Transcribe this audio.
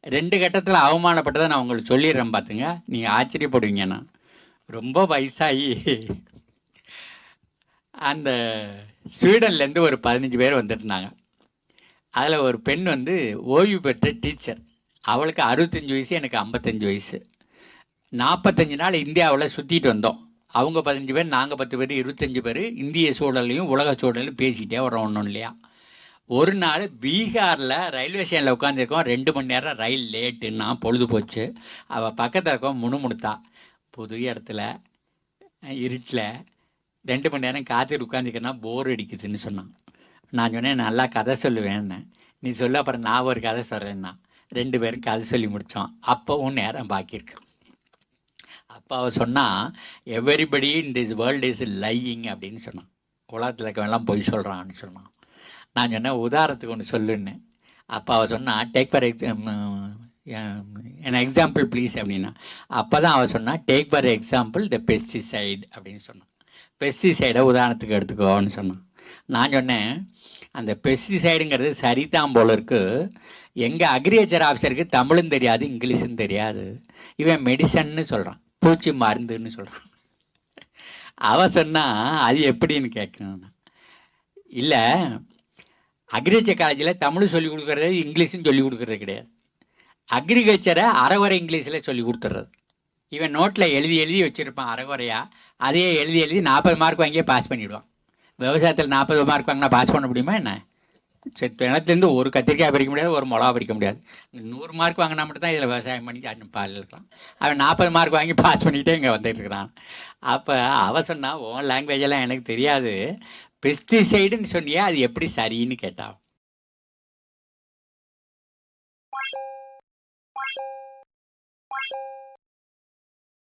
ரெண்டு கட்டத்தில் அவமானப்பட்டதை நான் உங்களுக்கு சொல்லிடுறேன் பார்த்துங்க நீங்கள் ஆச்சரியப்படுவீங்க நான். ரொம்ப வயசாகி அந்த ஸ்வீடன்லேருந்து ஒரு பதினஞ்சு பேர் வந்துருந்தாங்க. அதில் ஒரு பெண் வந்து ஓய்வு பெற்ற டீச்சர் அவளுக்கு அறுபத்தஞ்சு வயசு எனக்கு ஐம்பத்தஞ்சு வயசு. நாற்பத்தஞ்சு நாள் இந்தியாவில் சுற்றிட்டு வந்தோம். அவங்க பதினஞ்சு பேர் நாங்கள் பத்து பேர் இருபத்தஞ்சு பேர் இந்திய சூழலையும் உலக சூழலையும் பேசிக்கிட்டே வரோம் ஒன்றும் இல்லையா? ஒரு நாள் பீகாரில் ரயில்வே ஸ்டேஷனில் உட்காந்துருக்கோம் ரெண்டு மணி நேரம் ரயில் லேட்டுன்னா பொழுது போச்சு. அவள் பக்கத்தில் இருக்கோம் முணுமுணுத்தா. புது இடத்துல இருட்டில் ரெண்டு மணி நேரம் காத்துட்டு உட்காந்துக்கன்னா போர் அடிக்குதுன்னு சொன்னான். நான் சொன்னேன் நல்லா கதை சொல்லுவேன்னு. நீ சொல்ல அப்புறம் நான் ஒரு கதை சொல்கிறேன்னா ரெண்டு பேரும் கதை சொல்லி முடித்தோம் அப்போவும் நேரம் பாக்கியிருக்கு அப்போ அவள் சொன்னால் everybody in this world is lying அப்படின்னு சொன்னான். உலகத்தில் இருக்கவெல்லாம் பொய் சொல்கிறான்னு சொன்னான். நான் சொன்னேன் உதாரணத்துக்கு ஒன்று சொல்லுன்னு. அப்போ அவள் சொன்னா take for exam an example please அப்படின்னா. அப்போ தான் அவள் சொன்னா take for example the pesticide அப்படின்னு சொன்னான் பெஸ்டிசைடை உதாரணத்துக்கு எடுத்துக்கோன்னு சொன்னான் நான் சொன்னேன் அந்த பெஸ்டிசைடுங்கிறது சரிதான் போல இருக்கு. எங்கள் அக்ரிகல்ச்சர் ஆஃபீஸருக்கு தமிழும் தெரியாது இங்கிலீஷும் தெரியாது. இவன் மெடிசன்னு சொல்கிறான் பூச்சி மருந்துன்னு சொல்கிறான் அவள் சொன்னா அது எப்படின்னு கேட்கணும் இல்லை அக்ரிகல்ச்சர் காலேஜில் தமிழ் சொல்லி கொடுக்குறது இங்கிலீஷும் சொல்லி கொடுக்கறது கிடையாது. அக்ரிகல்ச்சரை அறகுறை இங்கிலீஷில் சொல்லி கொடுத்துட்றது. இவன் நோட்டில் எழுதி எழுதி வச்சுருப்பான் அறகுறையாக அதையே எழுதி எழுதி நாற்பது மார்க் வாங்கியே பாஸ் பண்ணிவிடுவான் விவசாயத்தில் நாற்பது மார்க் வாங்கினா பாஸ் பண்ண முடியுமா என்ன? சரி கிணத்துலேருந்து ஒரு கத்திரிக்காய் பறிக்க முடியாது ஒரு மிளகா பறிக்க முடியாது. நூறு மார்க் வாங்கினா மட்டும் தான் இதில் விவசாயம் பண்ணி அண்ணன் பால் இருக்கலாம். அவன் நாற்பது மார்க் வாங்கி பாஸ் பண்ணிகிட்டே இங்கே வந்துட்டு இருக்கிறான். அப்போ அவன் சொன்னால் உன் லாங்குவேஜ் எல்லாம் எனக்கு தெரியாது. பெஸ்டிசைடுன்னு சொன்னியா அது எப்படி சரின்னு கேட்டான்.